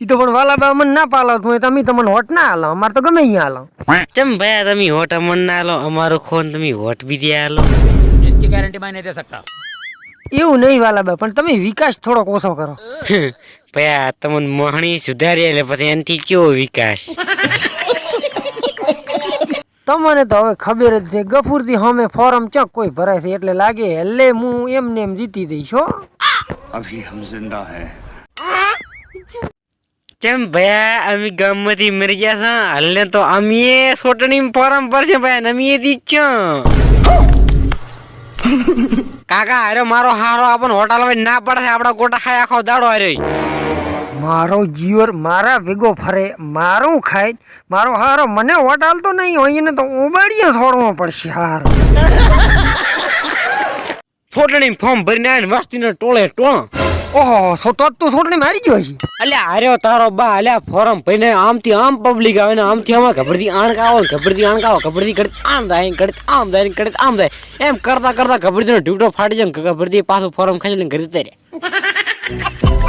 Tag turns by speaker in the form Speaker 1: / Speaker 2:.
Speaker 1: ઈ તો પણ વાલા બા મને ના પાલાવતું હોય તમે તમને હોટ ના હાલો અમારે તો ગમે અહીંયા હાલો
Speaker 2: ચમ ભયા તમે હોટ અમન ના લો અમારો ખોન તમે હોટ બી દે આલો
Speaker 3: इसकी गारंटी मैं नहीं दे सकता
Speaker 1: એવું નહીં વાલા બા પણ તમે વિકાસ થોડોક ઓછો કરો
Speaker 2: ભયા તમને મોહણી સુધારી એટલે પછી એનાથી કેવો વિકાસ
Speaker 1: તમને તો હવે ખબર જ છે ગફુરથી હમે ફોરમ ચક કોઈ ભરાય છે એટલે લાગે એટલે હું એમને એમ જીતી દઈશ હો
Speaker 4: अभी हम जिंदा हैं
Speaker 2: ચમ ભયા? અમે ગામમાંથી મરી ગયા છે. હાલને તો અમે સોટણી ફોરમ પર છે ભાઈ ને અમે જ છો. કાકા અરે મારો હારો આપણને હોટલમાં ના પડે આપણા ગોટા ખાય આખો દાડો હાર્યો
Speaker 1: મારો જીવર મારા ભેગો ફરે મારું ખાય. મારો હારો મને વોટ તો નહીં હોય એને તો ઉબાડીએ છોડવો પડશે હારો.
Speaker 2: સોટણી ફોર્મ ભરીને આવીને વસ્તીને ટોળે ટોળ
Speaker 1: ઓહો સો તો તું છોડને મારી ગયો છે
Speaker 2: અલ્યા હાર્યો તારો બા, અલ્યા, ફોરમ ભરીને આમથી આમ પબ્લિક આવે ને આમથી આમાં ખબરથી આણકાવો ને ખબરથી આણકાવો ખબરથી કડતી આમ થાય ને કડતી આમ થાય ને કડતી આમ થાય એમ કરતા કરતા ખબરથી ઢૂંઢો ફાટી જાય ખબરથી પાછું ફોરમ ખાઈ લઈને ઘરે રહ્યા